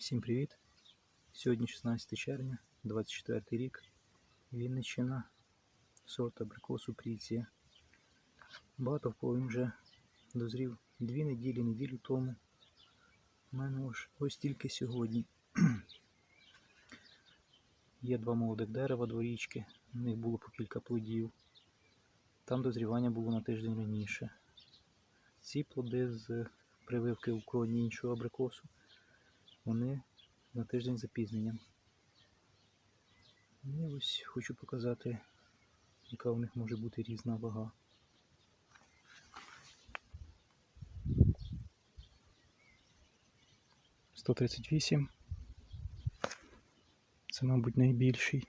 Всім привіт! Сьогодні 16 червня, 24 рік. Вінниччина, сорт абрикосу Пріція. Багато в кого він вже дозрів дві неділі, неділю тому. У мене ось, ось тільки сьогодні. Є два молодих дерева дворічки, у них було по кілька плодів. Там дозрівання було на тиждень раніше. Ці плоди з прививки у кроні іншого абрикосу вони на тиждень запізненням. І ось хочу показати, яка у них може бути різна вага. Сто тридцять вісім. Це, мабуть, найбільший.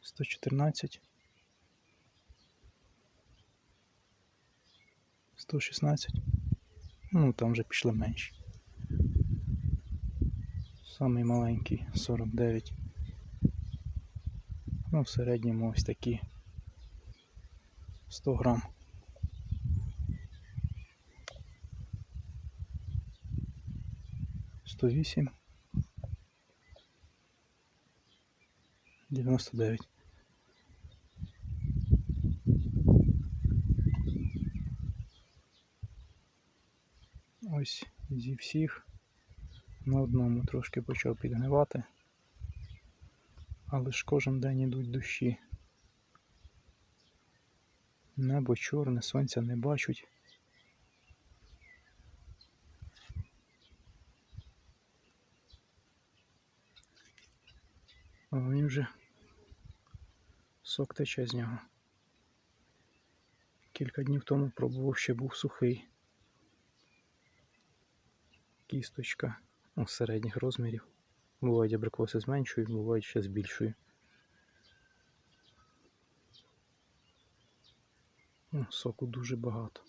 114. 116. Ну, там вже пішли менші. Самий маленький 49. Ну, в середньому ось такі 100 грам. Сто вісім. Дев'яносто дев'ять. Ось зі всіх на одному трошки почав підгнивати. Але ж кожен день ідуть дощі. Небо чорне, сонця не бачуть. А він вже сок тече з нього. Кілька днів тому пробував, ще був сухий кісточка ну, середніх розмірів. Бувають абрикоси з меншою, бувають ще з більшою. Ну, соку дуже багато.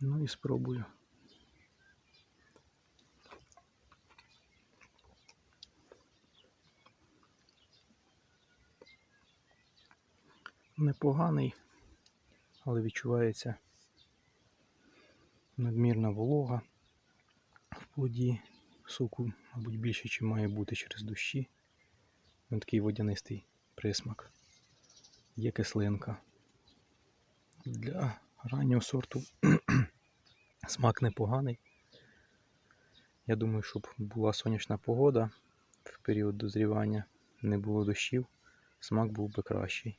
Ну і спробую. Непоганий але відчувається надмірна волога в плоді. Соку, мабуть, більше, ніж має бути через дощі. Він такий водянистий присмак. Є кислинка. Для раннього сорту смак непоганий. Я думаю, щоб була сонячна погода в період дозрівання, не було дощів, смак був би кращий.